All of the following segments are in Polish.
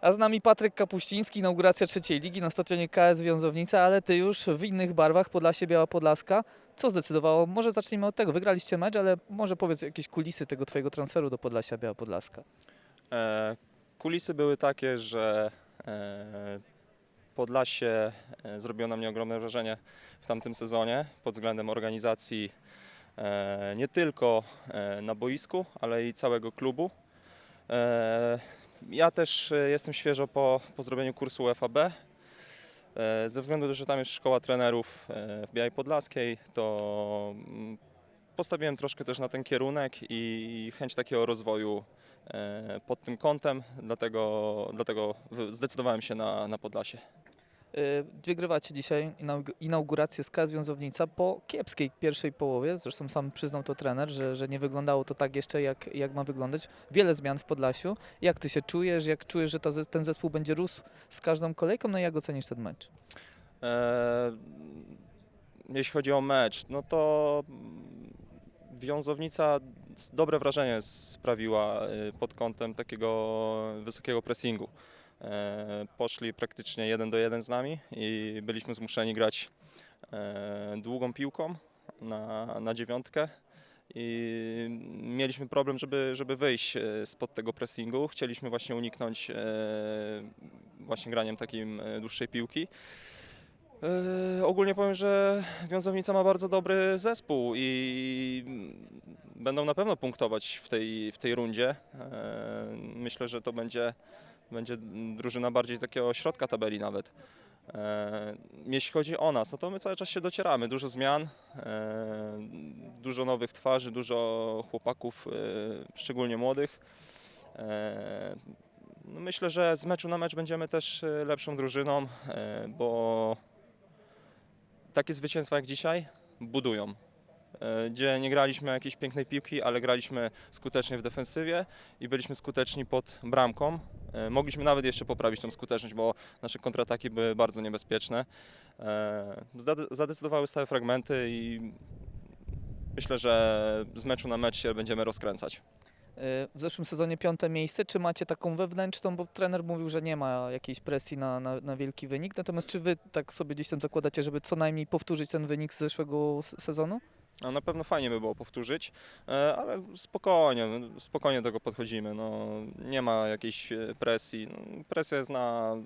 A z nami Patryk Kapuściński, inauguracja trzeciej ligi na stadionie KS Wiązownica, ale ty już w innych barwach, Podlasie Biała Podlaska. Co zdecydowało? Może zacznijmy od tego. Wygraliście mecz, ale może powiedz jakieś kulisy tego twojego transferu do Podlasia Biała Podlaska. E, kulisy były takie, że e, Podlasie e, zrobiło na mnie ogromne wrażenie w tamtym sezonie pod względem organizacji e, nie tylko e, na boisku, ale i całego klubu. E, ja też e, jestem świeżo po, po zrobieniu kursu UFAB. E, Ze względu że tam jest szkoła trenerów e, w Białej Podlaskiej, to mm, postawiłem troszkę też na ten kierunek i chęć takiego rozwoju pod tym kątem, dlatego, dlatego zdecydowałem się na, na Podlasie. Yy, Wygrywacie dzisiaj inaug- inaugurację z KS Wiązownica po kiepskiej pierwszej połowie. Zresztą sam przyznał to trener, że, że nie wyglądało to tak jeszcze, jak, jak ma wyglądać. Wiele zmian w Podlasiu. Jak ty się czujesz? Jak czujesz, że to, ten zespół będzie rósł z każdą kolejką? No i jak ocenisz ten mecz? E, jeśli chodzi o mecz, no to Wiązownica dobre wrażenie sprawiła e, pod kątem takiego wysokiego pressingu. E, Poszli praktycznie jeden do jeden z nami i byliśmy zmuszeni grać e, długą piłką na, na dziewiątkę. I mieliśmy problem, żeby, żeby wyjść e, spod tego pressingu. Chcieliśmy właśnie uniknąć właśnie graniem takim dłuższej piłki. Ogólnie powiem, że Wiązownica ma bardzo dobry zespół i będą na pewno punktować w tej, w tej rundzie. Myślę, że to będzie, będzie drużyna bardziej takiego środka tabeli nawet. E, Jeśli chodzi o nas, no to my cały czas się docieramy. Dużo zmian, e, dużo nowych twarzy, dużo chłopaków, e, szczególnie młodych. No Myślę, że z meczu na mecz będziemy też lepszą drużyną, bo takie zwycięstwa jak dzisiaj budują. E, Gdzie nie graliśmy jakiejś pięknej piłki, ale graliśmy skutecznie w defensywie i byliśmy skuteczni pod bramką. E, Mogliśmy nawet jeszcze poprawić tą skuteczność, bo nasze kontrataki były bardzo niebezpieczne. E, zade- Zadecydowały stałe fragmenty i myślę, że z meczu na mecz się będziemy rozkręcać. W zeszłym sezonie piąte miejsce. Czy macie taką wewnętrzną, bo trener mówił, że nie ma jakiejś presji na, na, na wielki wynik. Natomiast czy wy tak sobie gdzieś tam zakładacie, żeby co najmniej powtórzyć ten wynik z zeszłego sezonu? No, na pewno fajnie by było powtórzyć, e, ale spokojnie, spokojnie do tego podchodzimy. No, nie ma jakiejś e, presji. No, presja jest na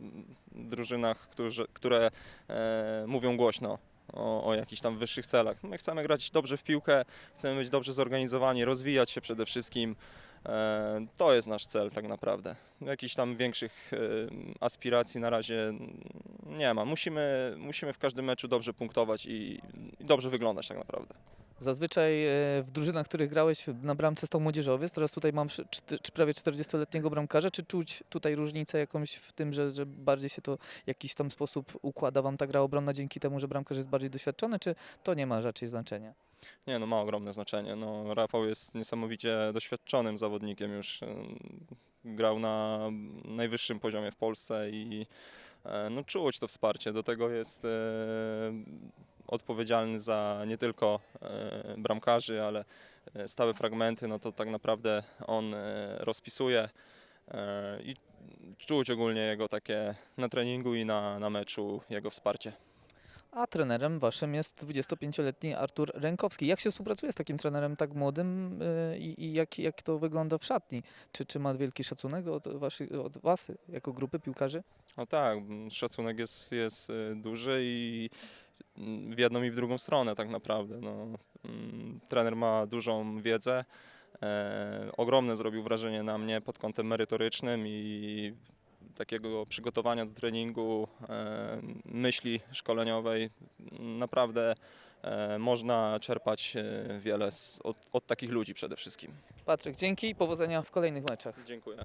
drużynach, którzy, które e, mówią głośno o, o jakichś tam wyższych celach. My chcemy grać dobrze w piłkę, chcemy być dobrze zorganizowani, rozwijać się przede wszystkim. E, To jest nasz cel tak naprawdę. Jakichś tam większych e, aspiracji na razie nie ma. Musimy, musimy w każdym meczu dobrze punktować i, i dobrze wyglądać tak naprawdę. Zazwyczaj e, w drużynach, w których grałeś na bramce stał młodzieżowiec, teraz tutaj mam prawie 40-letniego bramkarza. Czy czuć tutaj różnicę jakąś w tym, że, że bardziej się to w jakiś tam sposób układa wam ta gra obronna dzięki temu, że bramkarz jest bardziej doświadczony, czy to nie ma raczej znaczenia? Nie, no ma ogromne znaczenie. No, Rafał jest niesamowicie doświadczonym zawodnikiem już. Grał na najwyższym poziomie w Polsce i e, no, czuć to wsparcie. Do tego jest e, odpowiedzialny za nie tylko e, bramkarzy, ale e, stałe fragmenty, no to tak naprawdę on e, rozpisuje i czuć ogólnie jego takie na treningu i na, na meczu jego wsparcie. A trenerem waszym jest 25-letni Artur Rękowski. Jak się współpracuje z takim trenerem tak młodym i, i jak, jak to wygląda w szatni? Czy, czy ma wielki szacunek od, waszych, od was jako grupy piłkarzy? No tak, szacunek jest, jest duży i w jedną i w drugą stronę tak naprawdę. No, mm, trener ma dużą wiedzę, e, ogromne zrobił wrażenie na mnie pod kątem merytorycznym i takiego przygotowania do treningu, e, myśli szkoleniowej. Naprawdę e, można czerpać e, wiele z, od, od takich ludzi przede wszystkim. Patryk, dzięki i powodzenia w kolejnych meczach. Dziękuję.